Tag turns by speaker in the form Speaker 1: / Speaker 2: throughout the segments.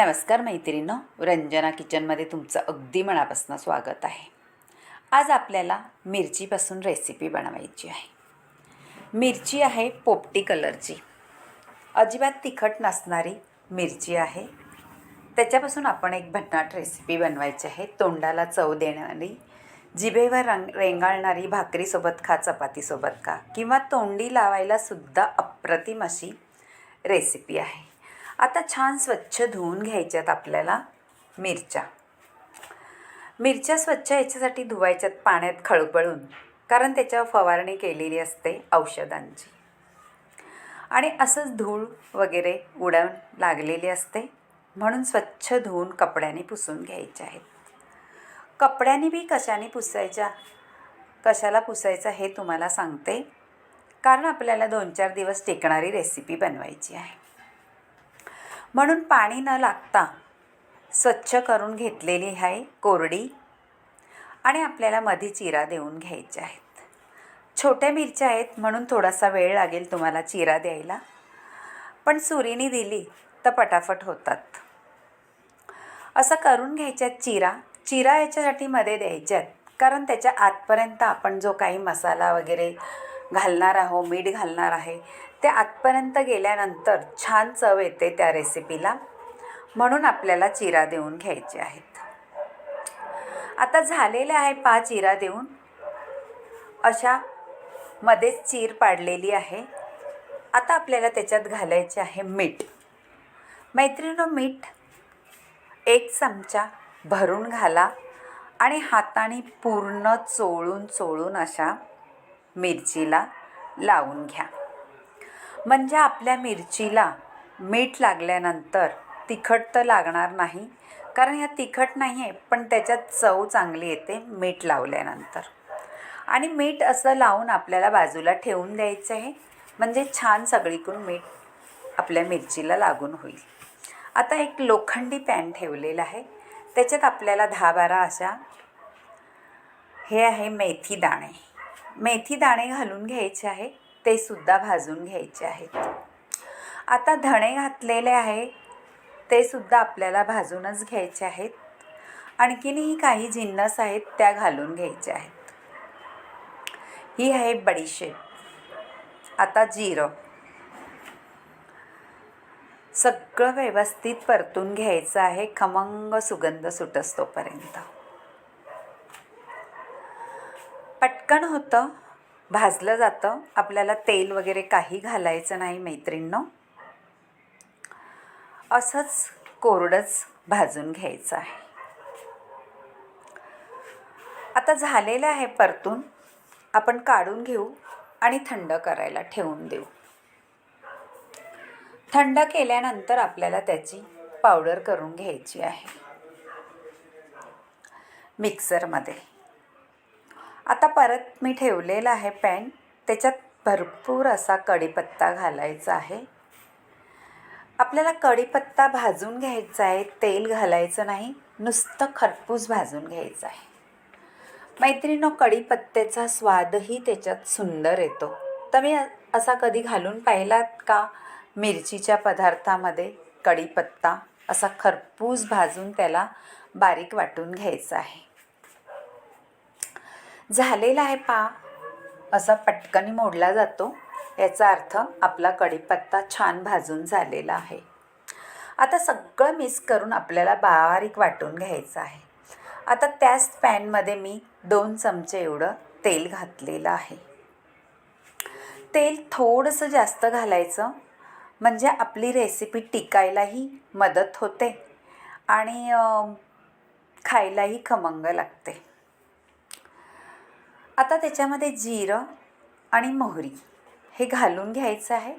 Speaker 1: नमस्कार मैत्रिणींनो रंजना किचनमध्ये तुमचं अगदी मनापासून स्वागत आहे. आज आपल्याला मिरचीपासून रेसिपी बनवायची आहे. मिरची आहे पोपटी कलरची. अजिबात तिखट नसणारी मिरची आहे. त्याच्यापासून आपण एक भन्नाट रेसिपी बनवायची आहे. तोंडाला चव देणारी जिभेवर रंग रेंगाळणारी भाकरीसोबत खा चपातीसोबत खा किंवा तोंडी लावायलासुद्धा अप्रतिम अशी रेसिपी आहे. आता छान स्वच्छ धुवून घ्यायच्यात आपल्याला मिरच्या. मिरच्या स्वच्छ याच्यासाठी धुवायच्यात पाण्यात खळबळून कारण त्याच्यावर फवारणी केलेली असते औषधांची. आणि असंच धूळ वगैरे उडवून लागलेली असते म्हणून स्वच्छ धुवून कपड्याने पुसून घ्यायच्या आहेत. कपड्याने बी कशाने पुसायच्या? कशाला पुसायचं हे तुम्हाला सांगते. कारण आपल्याला दोन चार दिवस टिकणारी रेसिपी बनवायची आहे. म्हणून पाणी न लागता स्वच्छ करून घेतलेली आहे कोरडी आणि आपल्याला मध्ये चिरा देऊन घ्यायच्या आहेत. छोट्या मिरच्या आहेत म्हणून थोडासा वेळ लागेल तुम्हाला चिरा द्यायला. पण सुरीने दिली तर पटापट होतात. असं करून घ्यायच्यात चिरा. चिरा याच्यासाठी मध्ये द्यायच्यात. कारण त्याच्या आतपर्यंत आपण जो काही मसाला वगैरे घालणार आहो मीठ घालणार आहे ते आतपर्यंत गेल्यानंतर छान चव येते त्या रेसिपीला म्हणून आपल्याला चिरा देऊन घ्यायचे आहेत. आता झालेले आहे पा चिरा देऊन. अशा मध्येच चीर पाडलेली आहे. आता आपल्याला त्याच्यात घालायचे आहे मीठ. मैत्रिणीनो मीठ एक चमचा भरून घाला आणि हाताने पूर्ण चोळून चोळून अशा मिरचीला लावून घ्या. म्हणजे आपल्या मिरचीला मीठ लागल्यानंतर तिखट तर लागणार नाही कारण ह्या तिखट नाही आहे पण त्याच्यात चव चांगली येते मीठ लावल्यानंतर. आणि मीठ असं लावून आपल्याला बाजूला ठेवून द्यायचं आहे म्हणजे छान सगळीकडून मीठ आपल्या मिरचीला लागून होईल. आता एक लोखंडी पॅन ठेवलेला आहे त्याच्यात आपल्याला दहा बारा अशा हे आहे मेथी दाणे. मेथी दाणे घालून घ्यायचे आहे. ते सुद्धा भाजून घ्यायचे आहेत. आता धणे घातलेले आहे ते सुद्धा आपल्याला भाजूनच घ्यायचे आहेत. आणखीनही काही जिन्नस आहेत त्या घालून घ्यायच्या आहेत. ही आहे बडीशेप. आता जिरं. सगळं व्यवस्थित परतून घ्यायचं आहे खमंग सुगंध सुटस तोपर्यंत. पटकन होतं. भाजलं जातं. आपल्याला तेल वगैरे काही घालायचं नाही मैत्रिणींनो. असंच कोरडंच भाजून घ्यायचं आहे. आता झालेलं आहे परतून. आपण काढून घेऊ आणि थंड करायला ठेवून देऊ. थंड केल्यानंतर आपल्याला त्याची पावडर करून घ्यायची आहे. मिक्सरमध्ये. आता परत मी ठेवलेला आहे पॅन. त्याच्यात भरपूर असा कढीपत्ता घालायचा आहे. आपल्याला कढीपत्ता भाजून घ्यायचा आहे तेल घालायचं नाही नुसतं खरपूस भाजून घ्यायचं आहे. मैत्रिणीनो कढीपत्त्याचा स्वादही त्याच्यात सुंदर येतो. तुम्ही असा कधी घालून पाहिलात का? मिरचीच्या पदार्थामध्ये कढीपत्ता असा खरपूस भाजून त्याला बारीक वाटून घ्यायचा आहे. झालेला आहे पा. असा पटकन मोडला जातो. याचा अर्थ आपला कढीपत्ता छान भाजून झालेला आहे. आता सगळं मिक्स करून आपल्याला बारीक वाटून घ्यायचं आहे. आता त्याच पॅनमध्ये मी दोन चमचे एवढं तेल घातलेलं आहे. तेल थोडंसं जास्त घालायचं. म्हणजे आपली रेसिपी टिकायलाही मदत होते. आणि खायलाही खमंग लागते. आता त्याच्यामध्ये जिरं आणि मोहरी हे घालून घ्यायचं आहे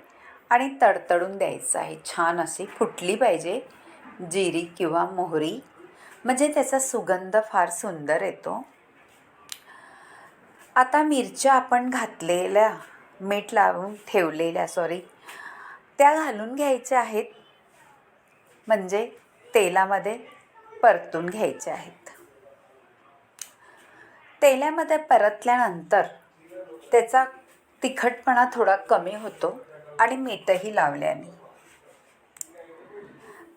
Speaker 1: आणि तडतडून द्यायचं आहे. छान अशी फुटली पाहिजे जिरी किंवा मोहरी. म्हणजे त्याचा सुगंध फार सुंदर येतो. आता मिरच्या आपण घातलेल्या मीठ लावून ठेवलेल्या सॉरी त्या घालून घ्यायच्या आहेत. म्हणजे तेलामध्ये परतून घ्यायच्या आहेत. तेलामध्ये परतल्यानंतर त्याचा तिखटपणा थोडा कमी होतो आणि मीठही लावल्याने.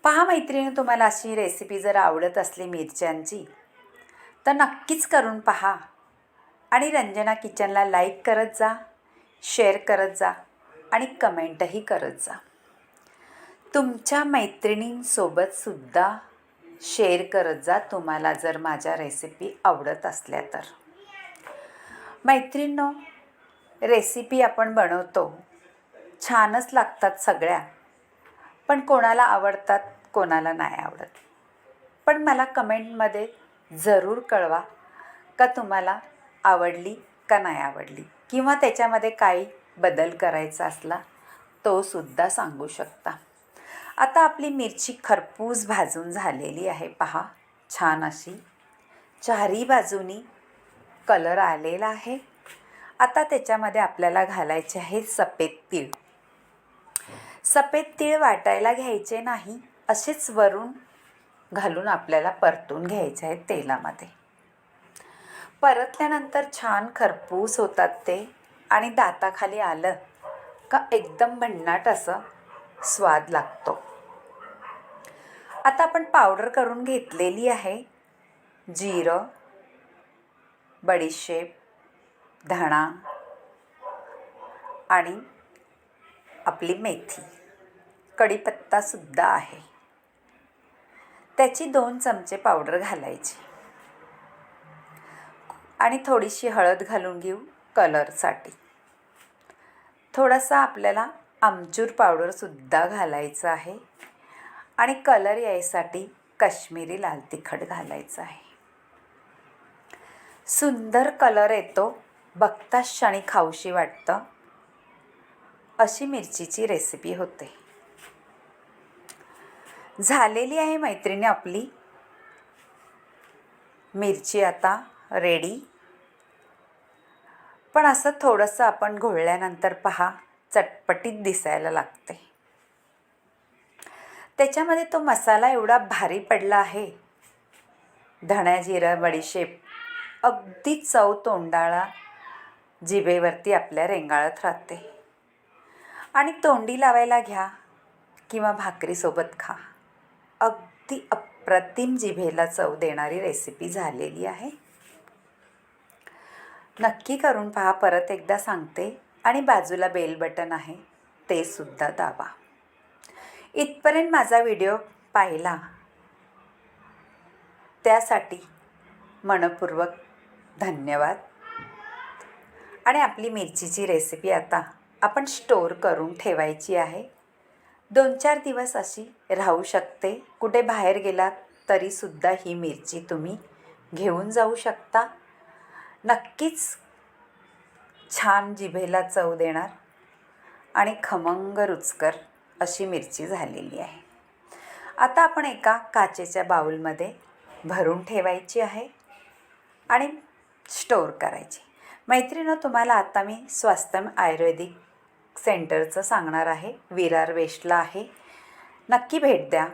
Speaker 1: पहा मैत्रिणी तुम्हाला अशी रेसिपी जर आवडत असली मिरच्यांची तर नक्कीच करून पहा आणि रंजना किचनला लाईक करत जा शेअर करत जा आणि कमेंटही करत जा. तुमच्या मैत्रिणींसोबतसुद्धा शेअर करत जा तुम्हाला जर माझ्या रेसिपी आवडत असल्या तर. मैत्रिणींनो रेसिपी आपण बनवतो. छानच लागतात सगळ्या. पण कोणाला आवडतात कोणाला नाही आवडत. पण मला कमेंटमध्ये जरूर कळवा का तुम्हाला आवडली का नाही आवडली. किंवा त्याच्यामध्ये काही बदल करायचा असला तो सुद्धा सांगू शकता. आता आपली मिरची खरपूस भाजून झालेली आहे. पहा छान अशी. चारी बाजूनी कलर आलेला आहे. आता त्याच्यामध्ये आपल्याला घालायचे आहे सफेद तीळ. सफेद तीळ वाटायला घ्यायचे नाही असेच वरून घालून आपल्याला परतून घ्यायचे आहेत तेलामध्ये. परतल्यानंतर छान खरपूस होतात ते आणि दाताखाली आलं का एकदम भन्नाट असं स्वाद लागतो. आता आपण पावडर करून घेतलेली आहे. जिरं बडीशेप धणा आणि आपली मेथी. कढीपत्तासुद्धा आहे. त्याची दोन चमचे पावडर घालायची. आणि थोडीशी हळद घालून घेऊ कलरसाठी. थोडासा आपल्याला आमचूर पावडरसुद्धा घालायचं आहे. आणि कलर यायसाठी काश्मीरी लाल तिखट घालायचं आहे. सुंदर कलर येतो. बघताच क्षणी खाऊशी वाटतं. अशी मिरचीची रेसिपी होते. झालेली आहे मैत्रिणी आपली. मिरची आता रेडी पण असं थोडंसं आपण घोळल्यानंतर पहा. चटपटीत दिसायला लागते. त्याच्यामध्ये तो मसाला एवढा भारी पडला आहे. धण्या जिरा बडीशेप अगदी चव तोंडाळा जिभेवरती आपल्या रेंगाळत राहते. आणि तोंडी लावायला घ्या किंवा भाकरीसोबत खा. अगदी अप्रतिम जिभेला चव देणारी रेसिपी झालेली आहे. नक्की करून पहा परत एकदा सांगते. आणि बाजूला बेल बटन आहे ते सुद्धा दाबा. इथपर्यंत माझा व्हिडिओ पाहिला. त्यासाठी मनपूर्वक धन्यवाद. आणि आपली मिरचीची रेसिपी आता आपण स्टोअर करून ठेवायची आहे. दोन चार दिवस अशी राहू शकते. कुठे बाहेर गेलात तरीसुद्धा ही मिरची तुम्ही घेऊन जाऊ शकता. नक्कीच छान जिभेला चव देणार आणि खमंग रुचकर अशी मिरची झालेली आहे. आता आपण एका काचेच्या बाऊलमध्ये भरून ठेवायची आहे आणि स्टोअर करायची. मैत्रिणं तुम्हाला आता मी स्वास्थ्यम आयुर्वेदिक सेंटरचं सांगणार आहे. विरार वेस्टला आहे. नक्की भेट द्या.